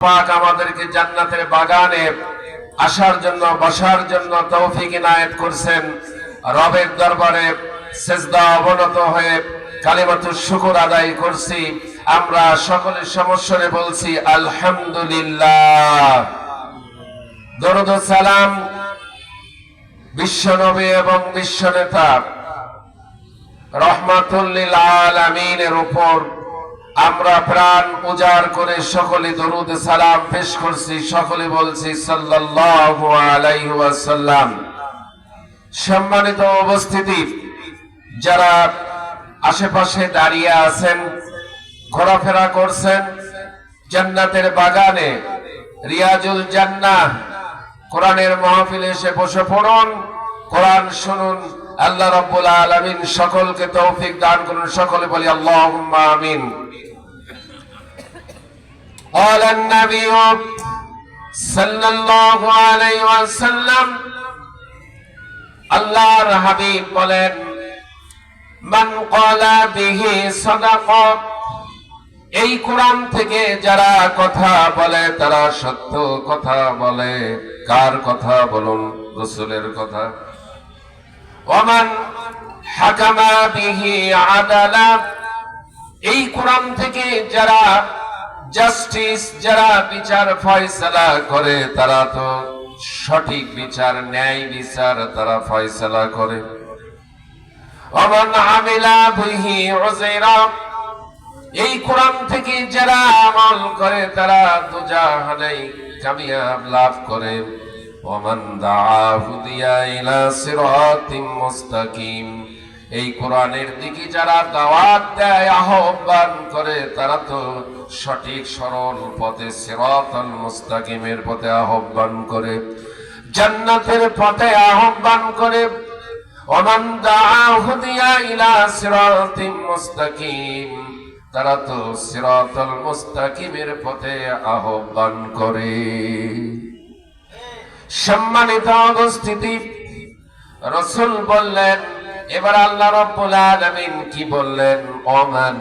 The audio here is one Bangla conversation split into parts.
পাক আমাদেরকে জান্নাতের বাগানে আসার জন্য, বসার জন্য তৌফিক ইনায়েত করছেন। রবের দরবারে সেজদা অবনত হয়ে কালিমাতু শুকুর আদায় করছি। আমরা সকলে সমস্যরে বলছি, আলহামদুলিল্লাহ। দরুদ সালাম বিশ্বনবী এবং বিশ্বনেতা রহমাতুল্লিল আলামিনের উপর আমরা প্রাণ উজাড় করে সকলে দরুদ সালাম পেশ করছি, সকলে বলছি সাল্লাল্লাহু আলাইহি ওয়াসাল্লাম। সম্মানিত উপস্থিতি, যারা আশেপাশে দাঁড়িয়ে আছেন, ঘোরাফেরা করছেন, জান্নাতের বাগানে, রিয়াজুল জান্নাহ, কোরআনের মাহফিলে এসে বসে পড়ুন, কোরআন শুনুন, আল্লাহ রাব্বুল আলামিন সকলকে তৌফিক দান করুন, সকলে বলি আল্লাহুম্মা আমিন। قال النبي صلى الله عليه وسلم আল্লাহর হাবিব বলেন মান ক্বালা বিহি সাদাকা এই কোরআন থেকে যারা কথা বলে তারা সত্য কথা বলে কার কথা বলুন রসুলের কথা ওমান হাকামা বিহি আদালা এই কোরআন থেকে যারা জাস্টিস যারা বিচার ফয়সালা করে, তারা তো সঠিক বিচার, ন্যায় বিচার তারা ফয়সালা করে। অমান আমিলা বিহি উজাইরা এই কোরআন থেকে যারা আমল করে, তারা দুজাহানেই কামিয়াব লাভ করে। ওমান দাআ হুদিয়া ইলা সিরাতিম মুস্তাকিম। এই কোরআনের দিকে যারা দাওয়াত দেয়, আহ্বান করে, তারা তো সঠিক সরল পথে সিরাতাল মুস্তাকিমের পথে আহ্বান করে, জান্নাতের পথে আহ্বান করে ইলা মুস্তাকিম। তারা তো সিরাতাল মুস্তাকিমের পথে আহ্বান করে। সম্মানিত অবস্থিতি, রসুল বললেন এবার আল্লাহ রাব্বুল আলামিন কি বললেন ওমান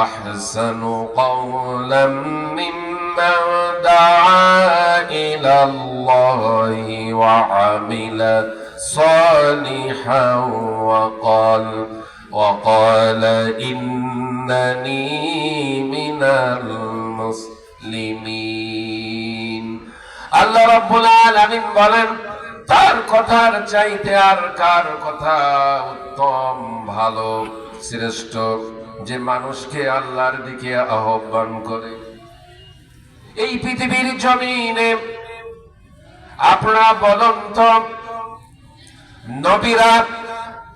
আহসানু কওলাম মিম্মান দাআ ইলাল্লাহি ওয়া আমিলা সালিহান ওয়া ক্বাল وقال إنني من المسلمين আল্লাহ রাব্বুল আলামিন বলেন তার কথার চাইতে আর কার কথা উত্তম ভালো? শ্রেষ্ঠ যে মানুষকে আল্লাহর দিকে আহ্বান করে। এই পৃথিবীর জমিনে আপনারা বলুন তো, নবীরা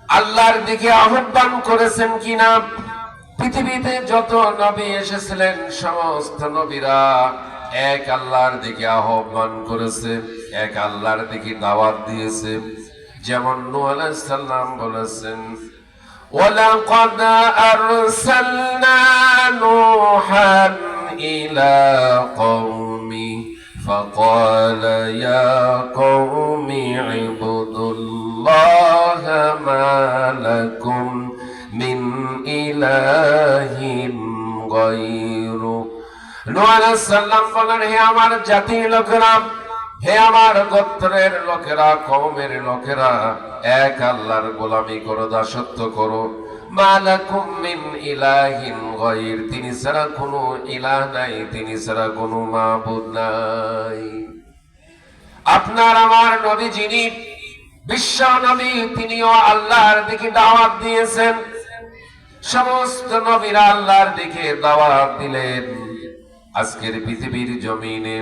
আল্লাহর দিকে আহ্বান করেছেন কিনা? পৃথিবীতে যত নবী এসেছিলেন, সমস্ত নবীরা এক আল্লাহর দিকে আহ্বান করেছে। এক আল্লাহর দিকে দাওয়াত দিয়েছে যেমন নূহ আলাইহিস সালাম বলেছেন ولقد أرسلنا نوحا إلى قومه فقال يا قوم اعبدوا الله ما لكم من إله غيره নূহ আলাইহিস সালাম বলেন হে আমার জাতির লোকেরা হে আমার গোত্রের লোকেরা, কওমের লোকেরা, এক আল্লাহর গোলামি করো, দাসত্ব করো। তিনি ছাড়া ইলাহ নাই, তিনি ছাড়া নাই। আপনার আমার নবী যিনি বিশ্ব নবী তিনিও আল্লাহর দিকে দাওয়াত দিয়েছেন। সমস্ত নবীরা আল্লাহর দিকে দাওয়াত দিলেন। আজকের পৃথিবীর জমিনে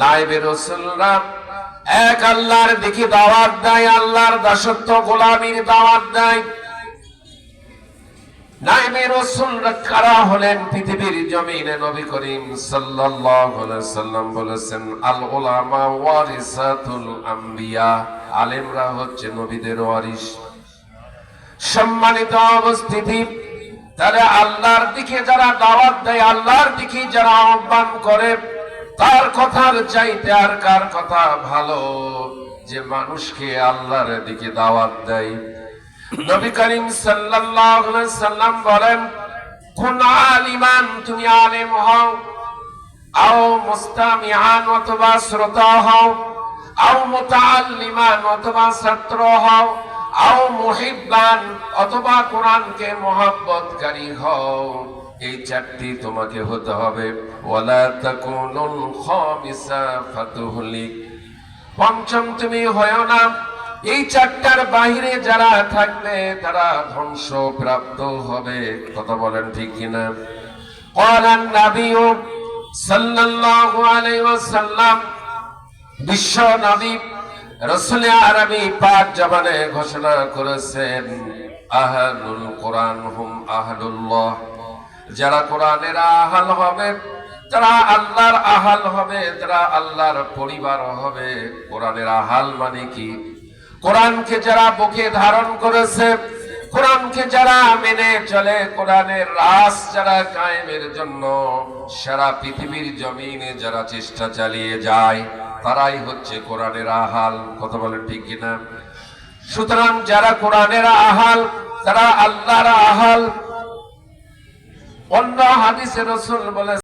নাইবে রসুলরা, এক আল্লাহর দিকে দাওয়াত আল্লাহর দাসত্ব গোলামীর দাওয়াত নাইবে রসুলরা কারা হলেন? পৃথিবীর জমিনে নবী করিম সাল্লাল্লাহু আলাইহি সাল্লাম বলেছেন, আল উলামা ওয়ারিসাতুল আম্বিয়া, আলেমরা হচ্ছে নবীদের সম্মানিত অবস্থিতি তাহলে আল্লাহর দিকে যারা দাওয়াত দেয়, আল্লাহর দিকে যারা আহ্বান করে তার কথার চাইতে আর কার কথা ভালো? যে মানুষকে আল্লাহর দিকে দাওয়াত দেয়। নবী করিম সাল্লাল্লাহু আলাইহি সাল্লাম বলেন, কোন আলিমান তুমি আলেম হও, আও মুস্তামিআন অথবা শ্রোতা হও, আও মুতাআল্লিমান অথবা ছাত্র হও, আও মুহিব্বান অথবা কোরআনকে মহব্বতকারী হও। এই চারটি তোমাকে হতে হবে। পঞ্চম তুমি হয় না। এই চারটার বাহিরে যারা থাকবে, তারা ধ্বংস প্রাপ্ত হবে। কথা বলেন ঠিক কিনা? নাবিও বিশ্ব আরবি পাক ঘোষণা করেছেন আহ কোরআন হুম আহাদুল্লাহ যারা কোরআনের আহাল হবে, যারা আল্লাহর আহাল হবে, যারা আল্লাহর পরিবার হবে, কোরআনের আহাল মানে কি? কোরআনকে যারা বুকে ধারণ করেছে, কোরআনকে যারা মেনে চলে, কোরআনের রাস যারা কায়েমের জন্য সারা পৃথিবীর জমিনে যারা চেষ্টা চালিয়ে যায়, তারাই হচ্ছে কোরআনের আহাল। কথা বলেন ঠিক কিনা? সুতরাং যারা কোরআনের আহাল তারা আল্লাহর আহাল অন্য হাদিসে রসুল বলে